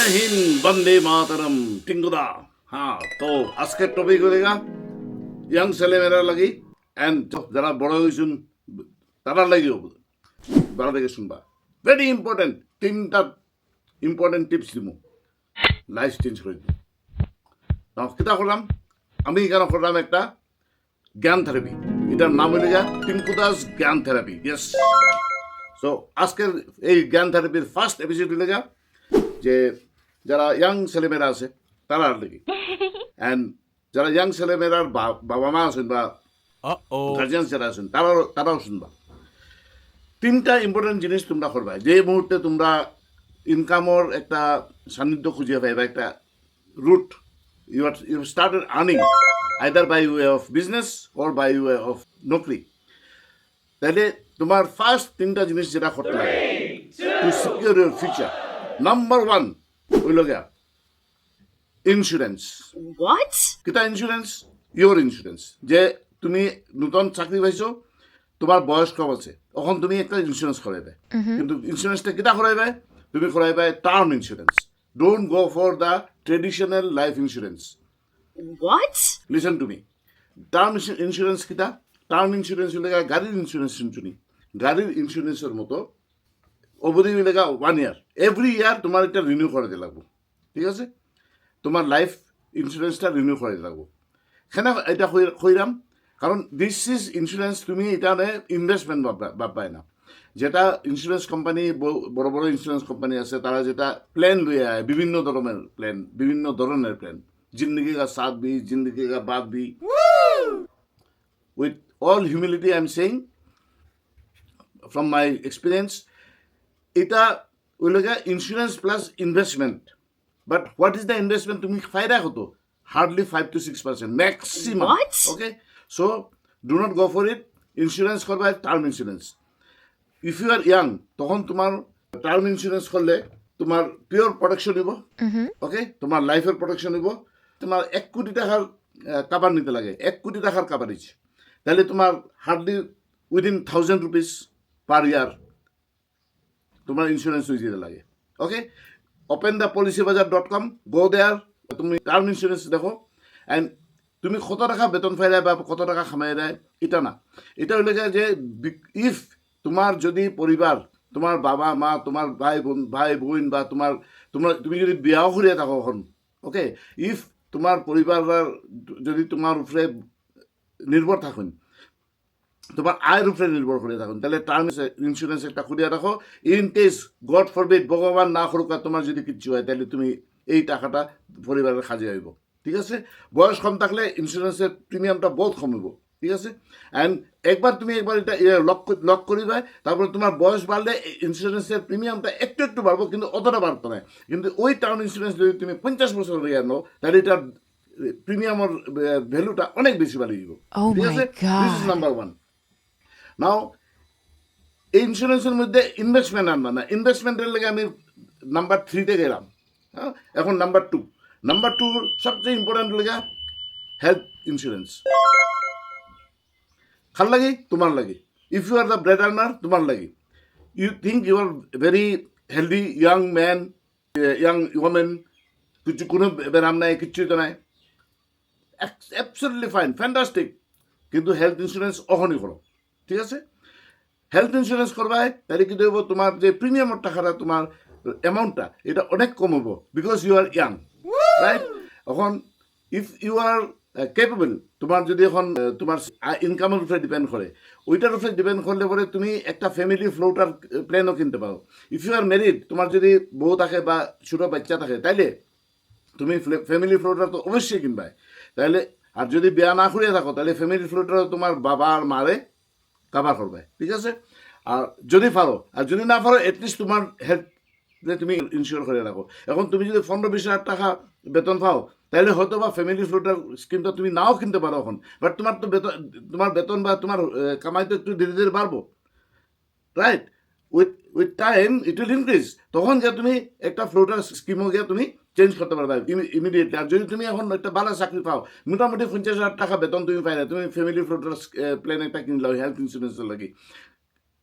জয় হিন্দ, বন্দে মাতারম টিঙ্গুদা হ্যাঁ তো আজকের টপিক হলেগা ইয়াং ছেলেমেয়েরা লাগি অ্যান্ড যারা বড় হয়েছেন তারা লাগিও তারা দেখে শুনবা। ভেরি ইম্পর্টেন্ট তিনটা ইম্পর্টেন্ট টিপস দিব। লাইফ চেঞ্জ করে দিই কিতা করলাম আমি এখানে করলাম একটা জ্ঞান থেরাপি এটার নাম হলে যা টিঙ্কুদাস জ্ঞান থেরাপি ইয়েস সো আজকের এই জ্ঞান থেরাপির ফার্স্ট এপিসোড হলে যা যে যারা ইয়াং ছেলেমেয়েরা আছে তারা আর নাকি অ্যান্ড যারা ইয়াং ছেলেমেয়েরার বাবা মা আছেন বা. গার্জিয়ান যারা আছেন তারাও তারাও শুনবা। তিনটা ইম্পর্টেন্ট জিনিস তোমরা করবা। যে মুহূর্তে তোমরা ইনকামর একটা সান্নিধ্য খুঁজে পাইবা একটা route you are you started earning either by way of business or by way of naukri. তাহলে তোমার ফার্স্ট তিনটা জিনিস যেটা করতে লাগে to secure your future number one হইল গিয়া ইন্স্যুরেন্স What? কিতা ইন্স্যুরেন্স ইয়োর ইন্স্যুরেন্স যে তুমি নতুন চাকরি পাইছো তোমার বয়স কম আছে তখন তুমি একটা ইন্স্যুরেন্স করাইবে। কিন্তু ইন্স্যুরেন্সটা কিতা করাইবে? তুমি করাইবে term insurance don't go for the traditional life insurance What? Listen to me term insurance কিতা? টার্ম ইন্স্যুরেন্স হলে গা গাড়ির ইন্স্যুরেন্স শুনি গাড়ির ইন্স্যুরেন্সের মতো অবধি হলে গা ওয়ান ইয়ার এভরি ইয়ার তোমার এটা রিনিউ করে দিয়ে লাগবো। ঠিক আছে? তোমার লাইফ ইন্স্যুরেন্সটা রিনিউ করে দিয়ে লাগবো। কেন এটা কই- কইরাম? কারণ দিস ইজ ইন্স্যুরেন্স তুমি এটা ইনভেস্টমেন্ট ভাববাই না। যেটা ইন্স্যুরেন্স কোম্পানি বড় বড় ইন্স্যুরেন্স কোম্পানি আছে তারা যেটা প্ল্যান লইয়ে আয় বিভিন্ন ধরনের প্ল্যান বিভিন্ন ধরনের প্ল্যান জিন্দগি কা সাথ ভি জিন্দগি কা বাদ ভি with all humility I'm saying from my experience এটা ওই লগা insurance plus investment but what is the investment তুমি ফায়দা হতো hardly five to six percent maximum? Okay so do not go for it insurance করবা term insurance if you are young তখন তোমার term insurance করলে তোমার পিওর প্রোটেকশন নিব ওকে তোমার লাইফের প্রোটেকশন নিব। তোমার এক কোটি টাকার কাবার নিতে লাগে এক কোটি টাকার কাভারেজ তাহলে তোমার hardly within thousand rupees per year তোমার ইন্স্যুরেন্স হয়ে যেতে লাগে। Okay open the policybazaar dot com go there তুমি টার্ম ইন্স্যুরেন্স দেখো। অ্যান্ড তুমি কত টাকা বেতন ফাই দেয় বা কত টাকা খামাই দেয় এটা না। এটা হইলে যে ইফ তোমার যদি পরিবার, তোমার বাবা, মা, তোমার ভাই বোন ভাই বোন বা তোমার তোমার তুমি যদি বিয়াও করিয়া থাকো এখন ওকে ইফ তোমার পরিবার যদি তোমার উপরে নির্ভর থাকুন তোমার আয়ের উপরে নির্ভর করে থাকুন। তাহলে টার্ম ইন্স্যুরেন্স একটা খুলিয়া রাখো। ইন কেস গড ফরবিড ভগবান না করুক আর তোমার যদি কিচ্ছু হয় তাহলে তুমি এই টাকাটা পরিবারের কাজে আইব। ঠিক আছে? বয়স কম থাকলে ইন্স্যুরেন্সের প্রিমিয়ামটা বহুত কমিব ঠিক আছে? অ্যান্ড একবার তুমি একবার এটা লক লক করিবে তারপরে তোমার বয়স বাড়লে ইন্স্যুরেন্সের প্রিমিয়ামটা একটু একটু বাড়বো কিন্তু অতটা বাড়তো না। কিন্তু ওই টার্ম ইন্স্যুরেন্স যদি তুমি পঞ্চাশ বছর হয়ে আনো তাহলে এটার প্রিমিয়ামের ভ্যালুটা অনেক বেশি বাড়িয়ে দিব। Oh ঠিক আছে? নাম্বার ওয়ান নাও এই ইন্স্যুরেন্সের মধ্যে ইনভেস্টমেন্ট আনবা না। ইনভেস্টমেন্টের লেগে আমি নাম্বার থ্রিতে গেলাম। হ্যাঁ? এখন নাম্বার টু নাম্বার টু সবচেয়ে ইম্পর্টেন্ট লেগে হেলথ ইন্স্যুরেন্স কার লাগে? তোমার লাগে। If you are the bread earner তোমার লাগে। You think you are very healthy young man young women কিছু কোনো ব্যায়াম নাই, কিচ্ছুই তো নাই। অ্যাবসলিটলি ফাইন ফ্যান্টাস্টিক কিন্তু হেলথ ইন্স্যুরেন্স অহনি করো। ঠিক আছে? হেলথ ইন্স্যুরেন্স করবাই তাহলে কিন্তু হইব? তোমার যে প্রিমিয়ামের টাকাটা তোমার অ্যামাউন্টটা এটা অনেক কম হব because you are young right এখন ইফ ইউ আর কেপেবল তোমার যদি এখন আহ, তোমার ইনকামের উপরে ডিপেন্ড করে ওইটার উপরে ডিপেন্ড করলে পরে তুমি একটা ফ্যামিলি ফ্লোটার প্ল্যানও কিনতে পারো। ইফ ইউ আর ম্যারিড তোমার যদি বউ থাকে বা ছোটো বাচ্চা থাকে তাইলে তুমি ফ্যামিলি ফ্লোটার তো অবশ্যই কিনবাই। তাহলে আর যদি বিয়া না করিয়া থাকো তাহলে ফ্যামিলি ফ্লোটার তোমার বাবা আর মারে কাভার করবে, ঠিক আছে? আর যদি পারো, আর যদি না পারো এটলিস্ট তোমার হেলথ তুমি ইনশিওর করে রাখো। এখন তুমি যদি পনেরো বিশ হাজার টাকা বেতন পাও তাহলে হয়তো বা ফ্যামিলি ফ্লোটার স্কিমটা তুমি নাও কিনতে পারো এখন। বাট তোমার তো বেতন, তোমার বেতন বা তোমার কামাই তো একটু ধীরে ধীরে বাড়বো। Right with with time it will increase তখন যে তুমি একটা ফ্লোটার স্কিমও গিয়ে তুমি চেঞ্জ করতে পারবে ইমিডিয়েটলি আর যদি তুমি এখন একটা ভালো চাকরি পাও, মোটামুটি পঞ্চাশ হাজার টাকা বেতন তুমি পাই পাইলে, তুমি ফ্যামিলি ফ্লোটার প্ল্যান একটা কিনলাও হেলথ ইন্স্যুরেন্সের লাগে।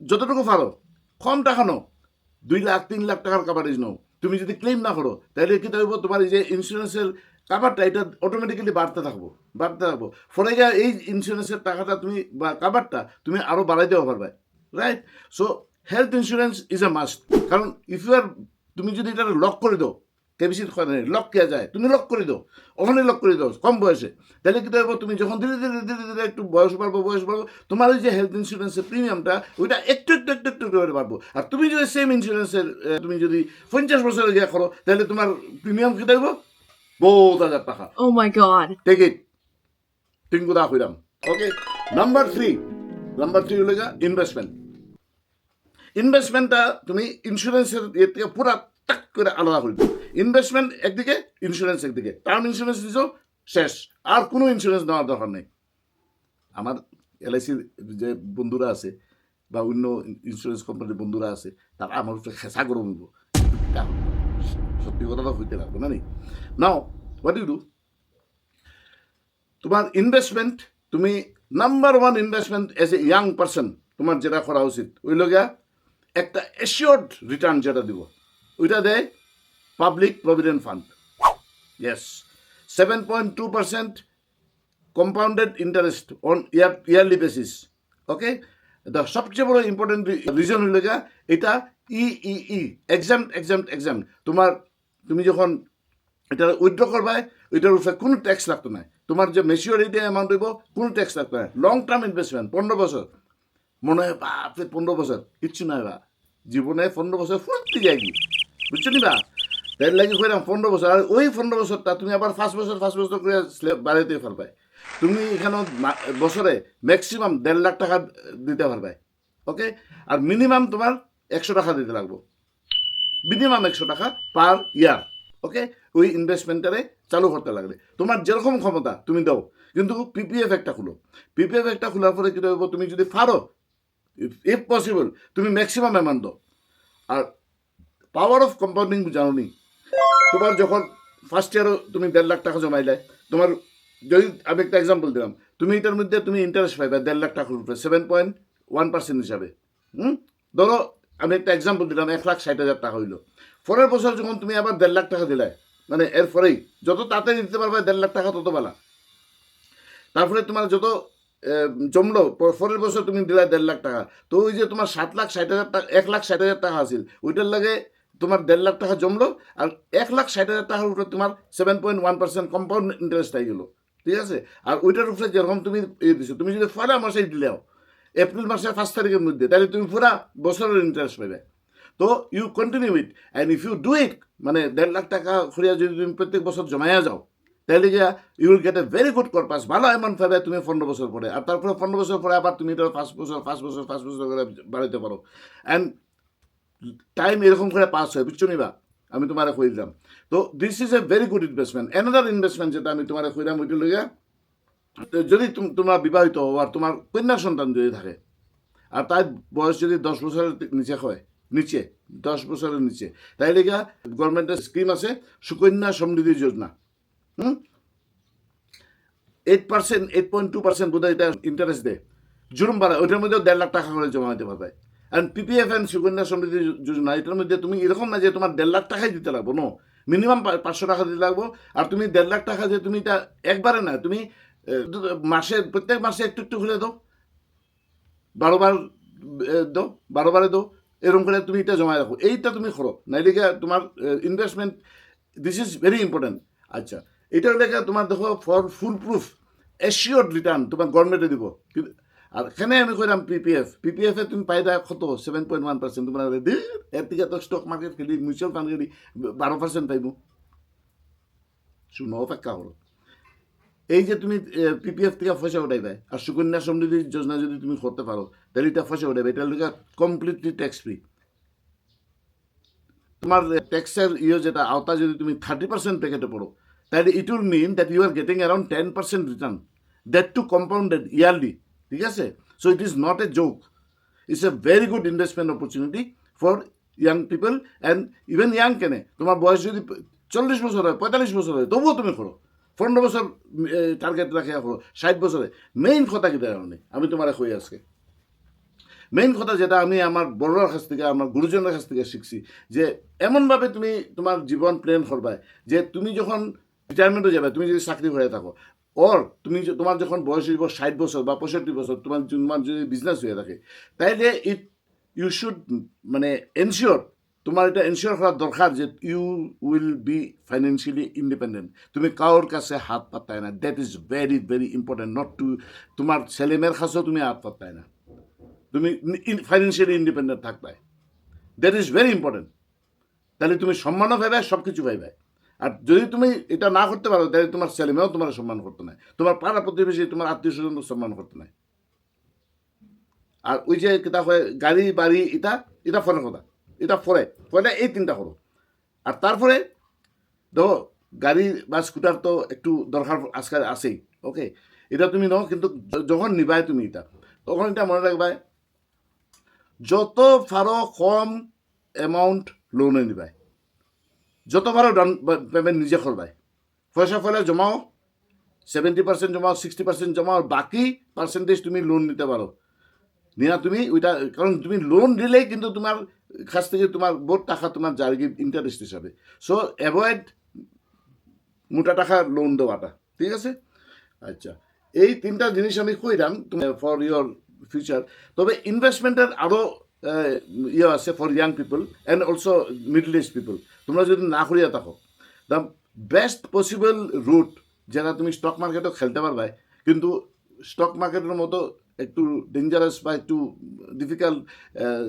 যতটুকু পারো, কম টাকা নো দুই লাখ, তিন লাখ টাকার কাভারেজ নাও। তুমি যদি ক্লেম না করো, তাহলে কি হইব তোমার এই যে ইন্স্যুরেন্সের কাভারটা এটা অটোমেটিক্যালি বাড়তে থাকব বাড়তে থাকব। ফলে গিয়ে এই ইন্স্যুরেন্সের টাকাটা তুমি, বা কাভারটা তুমি আরও বাড়াই দেওয়া পারবে right so health insurance is a must কারণ ইফ ইউ আর তুমি যদি এটা লক করে দাও কেবিসির লক কেয়া যায়। তুমি লক করে দাও। ওখানে লক করে দাও কম বয়সে। তাহলে কি হবে তুমি যখন ধীরে ধীরে ধীরে ধীরে একটু বয়স বাড়বো বয়স বাড়বো তোমার ওই যে হেলথ ইন্স্যুরেন্সের প্রিমিয়ামটা ওইটা একটু একটু একটু একটু করে বাড়বো। আর তুমি যদি সেম ইন্স্যুরেন্সের তুমি যদি পঞ্চাশ বছরে গিয়ে করো তাহলে তোমার প্রিমিয়াম কি দেবো বহুত হাজার টাকা। Oh my god. Take it তিনকু দা কইরাম okay number three number three হলো ইনভেস্টমেন্ট ইনভেস্টমেন্টটা তুমি ইন্স্যুরেন্সের ইয়ে থেকে পুরা টাক করে আলাদা করে ইনভেস্টমেন্ট একদিকে ইন্স্যুরেন্স একদিকে। টার্ম ইন্স্যুরেন্স দিছো, শেষ। আর কোনো ইন্স্যুরেন্স নেওয়ার দরকার নেই। আমার এলআইসির যে বন্ধুরা আছে, বা অন্য ইন্স্যুরেন্স কোম্পানির বন্ধুরা আছে, তারা আমার উপরে খেসা করে নিব সত্যি কথাটা হইতে লাগবে না নি? নাও হোয়াট ইউ ডু তোমার ইনভেস্টমেন্ট তুমি number one investment as a young person তোমার যেটা করা উচিত, ওই লগিয়া একটা এশিওর্ড রিটার্ন যেটা দিব, ওইটা দেয় public provident fund yes seven point two percent compounded interest on year yearly basis okay সবচেয়ে বড় ইম্পর্টেন্ট রিজন হইল গিয়া, এটা E E E exam exam exam তোমার, তুমি যখন এটা উইথড্র করবাই ওইটার উপরে কোনো ট্যাক্স লাগতো না। তোমার যে মেচিওরিটি অ্যামাউন্ট হইব, কোনো ট্যাক্স লাগতো না। লং টার্ম ইনভেস্টমেন্ট পনেরো বছর। মনে হয়, বাপরে, পনেরো বছর। কিচ্ছু নাই বা। জীবনে পনেরো বছর ফুর্তি যায় কি বুঝছ নি বা? তাই লাগে কইলাম পনেরো বছর। আর ওই পনেরো বছরটা তুমি আবার পাঁচ বছর পাঁচ বছর করে বাড়াইতে পারবে তুমি এখানে বছরে ম্যাক্সিমাম দেড় লাখ টাকা দিতে পারবে ওকে আর মিনিমাম তোমার একশো টাকা দিতে লাগবো। মিনিমাম একশো টাকা পার ইয়ার ওকে ওই ইনভেস্টমেন্টারে চালু করতে লাগবে। তোমার যেরকম ক্ষমতা, তুমি দাও। কিন্তু পিপিএফ একটা খুলো। পিপিএফ একটা খোলার পরে কী হইব, তুমি যদি পারো ইফ পসিবল তুমি ম্যাক্সিমাম অ্যামাউন্ট দাও। আর পাওয়ার অফ কম্পাউন্ডিং জানো নি তোমার যখন ফার্স্ট ইয়ারও তুমি দেড় লাখ টাকা জমাইলে, তোমার যদি আমি একটা এক্সাম্পল দিলাম, তুমি এটার মধ্যে তুমি ইন্টারেস্ট পাইবে দেড় লাখ টাকার উপরে সেভেন পয়েন্ট ওয়ান পার্সেন্ট হিসাবে। হুম? ধরো, আমি একটা এক্সাম্পল দিলাম, এক লাখ ষাট হাজার টাকা হইল। পরের বছর যখন তুমি আবার দেড় লাখ টাকা দিলে মানে এর পরেই, যত তাড়াতাড়ি দিতে পারবে, দেড় লাখ টাকা তত বেলা। তারপরে তোমার যত জমলো পরের বছর তুমি দিলা দেড় লাখ টাকা। তো ওই যে তোমার সাত লাখ ষাট হাজার টাকা, এক লাখ ষাট হাজার টাকা আছিল ওইটার লাগে তোমার দেড় লাখ টাকা জমলো আর এক লাখ ষাট হাজার টাকার উপরে তোমার seven point one percent compound interest হয়ে গেলো। ঠিক আছে? আর ওইটার উপরে যেরকম তুমি ইয়ে দিছো, তুমি যদি পরের মাসে দিলেও এপ্রিল মাসের পাঁচ তারিখের মধ্যে, তাহলে তুমি পুরা বছরের ইন্টারেস্ট পাবে। তো you continue it and if you do it মানে দেড় লাখ টাকা ফুরিয়া যদি তুমি প্রত্যেক বছর জমাইয়া যাও, তাহলে গিয়া you will get a very good corpus ভালো অ্যামাউন্ট পাবে তুমি পনেরো বছর পরে। আর তারপরে পনেরো বছর পরে আবার তুমি এটা পাঁচ বছর পাঁচ বছর পাঁচ বছর করে বাড়াইতে পারো। অ্যান্ড টাইম এরকম করে পাস হয়, বুঝছ নিবা? আমি তোমার কই দিলাম। তো this is a very good investment another investment যেটা আমি তোমার কইলাম ওইটা লইয়া যদি তুম- তোমরা বিবাহিত হও আর তোমার কন্যা সন্তান যদি থাকে, আর তার বয়স যদি দশ বছরের নিচে হয়, নিচে, দশ বছরের নিচে তাই লেগা গভর্নমেন্টের স্কিম আছে সুকন্যা সমৃদ্ধি যোজনা। হুম? Eight percent eight point two percent বোধ এটা ইন্টারেস্ট দেয়। জুরুম বাড়ায়, ওইটার মধ্যেও দেড় লাখ টাকা করে জমা হতে পারবে। And PPF and Sukanya Samriddhi Yojana এটার মধ্যে তুমি এরকম না যে তোমার দেড় লাখ টাকাই দিতে লাগবো নো মিনিমাম পাঁচশো টাকা দিতে লাগবো, আর তুমি দেড় লাখ টাকা যে তুমি এটা একবারে না, তুমি দু- মাসে, প্রত্যেক মাসে একটু একটু খুলে দাও। বারোবার দাও বারোবারে দাও, এরকম করে তুমি এটা জমা রাখো। এইটা তুমি করো, নাইলে তোমার investment this is very important আচ্ছা এটার লেগে তোমার দেখো for foolproof assure return তোমার গভর্নমেন্টে দিব। কিন্তু আর এখানে আমি কইলাম পিপিএফ পিপিএফ তুমি পাই কত? সেভেন পয়েন্ট ওয়ান পার্সেন্ট তোমার এর থেকে তো স্টক মার্কেট খেলি মিউচুয়াল ফান্ড খেলি বারো পার্সেন্ট পাইব। শুনো অপেক্ষা করো এই যে তুমি পিপিএফ থেকে পয়সা উঠাইবে আর সুকন্যা সমৃদ্ধি যোজনা যদি তুমি করতে পারো তাহলে এটা পয়সা উঠাইবে এটা লোক কমপ্লিটলি ট্যাক্স ফ্রি তোমার ট্যাক্সের ইয়ে যেটা, আওতা যদি তুমি থার্টি পার্সেন্ট প্যাকেটে পড়ো তাহলে it will mean that you are getting around ten percent return that too compounded yearly ঠিক আছে? So it is not a joke it's a very good investment opportunity for young people and even young কেনে? তোমার বয়স যদি চল্লিশ বছর হয়, পঁয়তাল্লিশ বছর হয়, তবুও তুমি করো পনেরো বছর টার্গেট রাখিয়া করো ষাট বছরে। মেইন কথা কি কারণে আমি তোমার কই আজকে। মেইন কথা যেটা আমি আমার বড়োর কাছ থেকে, আমার গুরুজনের কাছ থেকে শিখছি যে, এমনভাবে তুমি তোমার জীবন প্ল্যান করবা যে, তুমি যখন রিটায়ারমেন্টে যাবে, তুমি যদি চাকরি করে থাকো ওর তুমি তোমার যখন বয়স হইব ষাট বছর বা পঁয়ষট্টি বছর, তোমার তোমার যদি বিজনেস হয়ে থাকে, তাইলে ইট ইউ শুড মানে এনশিওর তোমার এটা এনশিওর করা দরকার যে you will be financially independent তুমি কারোর কাছে হাত পাতায় না। That is very very important not to তোমার ছেলেমেয়ের কাছেও তুমি হাত পাতায় না। তুমি ফাইন্যান্সিয়ালি ইন্ডিপেন্ডেন্ট থাকবে দ্যাট ইজ ভেরি ইম্পর্টেন্ট তাহলে তুমি সম্মানও পাইবে সব কিছু পাইবে। আর যদি তুমি এটা না করতে পারো, তাহলে তোমার ছেলেমেয়েও তোমার সম্মান করতে নাই। তোমার পাড়া প্রতিবেশী, তোমার আত্মীয় স্বজন সম্মান করতে নাই। আর ওই যে কিতা হয় গাড়ি, বাড়ি এটা এটা ফোনের কথা। এটা ফরে। ফলে এই তিনটা করো আর তারপরে দেখো গাড়ি বা স্কুটার তো একটু দরকার আজকাল আছেই, ওকে? এটা তুমি নাও, কিন্তু যখন নিবাই তুমি এটা, তখন এটা মনে রাখবাই যত পারো কম অ্যামাউন্ট লোনে নিবাই। যত পারো ডাউন পেমেন্ট নিজে করবাই। পয়সা ফলে জমাও সেভেন্টি পার্সেন্ট জমাও সিক্সটি পার্সেন্ট জমাও, বাকি পার্সেন্টেজ তুমি লোন নিতে পারো। নিয়া তুমি ওইটা, কারণ তুমি লোন দিলেই কিন্তু তোমার কাছ থেকে তোমার বহুত টাকা তোমার জার্গি ইন্টারেস্ট হিসাবে। সো অ্যাভয়েড মোটা টাকা লোন দেওয়াটা, ঠিক আছে? আচ্ছা এই তিনটা জিনিস আমি কইলাম ফর ইয়োর ফিউচার তবে ইনভেস্টমেন্টের আরও ইয়ে আছে for young people and also middle age people তোমরা যদি না করিয়া থাকো দ্য বেস্ট পসিবল রুট যেটা তুমি স্টক মার্কেটও খেলতে পারবে কিন্তু স্টক মার্কেটের মতো একটু ডেঞ্জারাস বা একটু ডিফিকাল্ট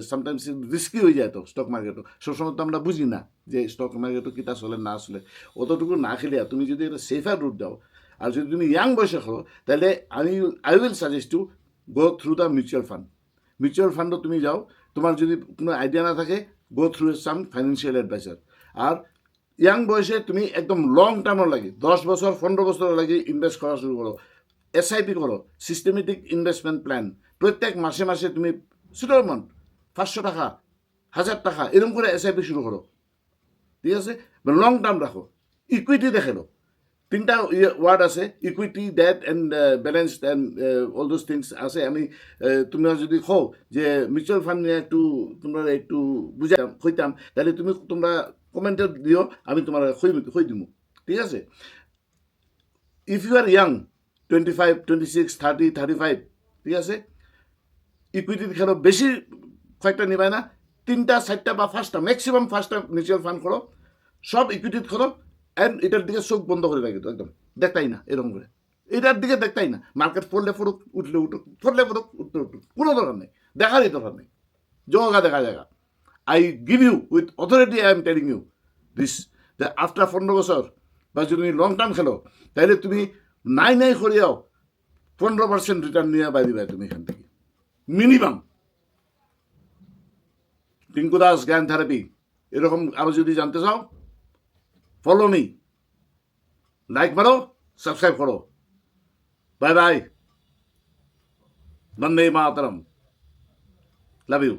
সামটাইমস রিস্কি হয়ে যায় তো স্টক মার্কেটও সবসময় তো আমরা বুঝি না যে স্টক মার্কেটও কিতা চলে, না চলে। অতটুকু না খেলিয়া তুমি যদি একটা সেফার রুট দাও, আর যদি তুমি ইয়াং বয়সে করো তাহলে আমি I will suggest to go through the mutual fund mutual ফান্ডও তুমি যাও তোমার যদি কোনো আইডিয়া না থাকে go through some financial advisor আর ইয়াং বয়সে তুমি একদম লং টার্মর লাগে, দশ বছর, পনেরো বছর লাগে ইনভেস্ট করা শুরু করো। এসআইপি করো সিস্টেমেটিক ইনভেস্টমেন্ট প্ল্যান প্রত্যেক মাসে মাসে তুমি ছোটো অ্যামাউন্ট পাঁচশো টাকা, হাজার টাকা, এরকম করে এসআইপি শুরু করো। ঠিক আছে? লং টার্ম রাখো। ইকুইটি দেখে তিনটা ওয়ার্ড আছে equity debt and balance and all those things আছে। আমি আহ, তোমরা যদি কও যে মিউচুয়াল ফান্ড নিয়ে একটু তোমরা একটু বুঝাম হইতাম তাহলে তুমি তোমরা কমেন্টে দিও আমি তোমার হই দিব ঠিক আছে? If you are young twenty five twenty six thirty thirty five ঠিক আছে? ইকুইটির খেলো বেশি কয়েকটা নিবাই না তিনটা চারটা বা পাঁচটা ম্যাক্সিমাম পাঁচটা মিউচুয়াল ফান্ড করো। সব ইকুইটিত করো। এটার দিকে চোখ বন্ধ করে রাখি তো, একদম। দেখতাই না, এরকম করে। এটার দিকে দেখতাই না। মার্কেট পড়লে পড়ুক উঠলে উঠুক পড়লে পড়ুক উঠলে উঠুক। কোনো দরকার নেই। দেখারই দরকার নেই। জগা দেখা জায়গা। I give you with authority I am telling you this যে আফটার পনেরো বছর বা যদি তুমি লং টার্ম খেলো, তাহলে তুমি নাই নাই করিয়াও পনেরো পার্সেন্ট রিটার্ন নিয়ে বাইরিবা তুমি এখান থেকে। মিনিমাম টিঙ্কু দাস জ্ঞান থেরাপি এরকম আরও যদি জানতে চাও ফলো মি লাইক মারো সাবস্ক্রাইব করো bye bye Vande Mataram love you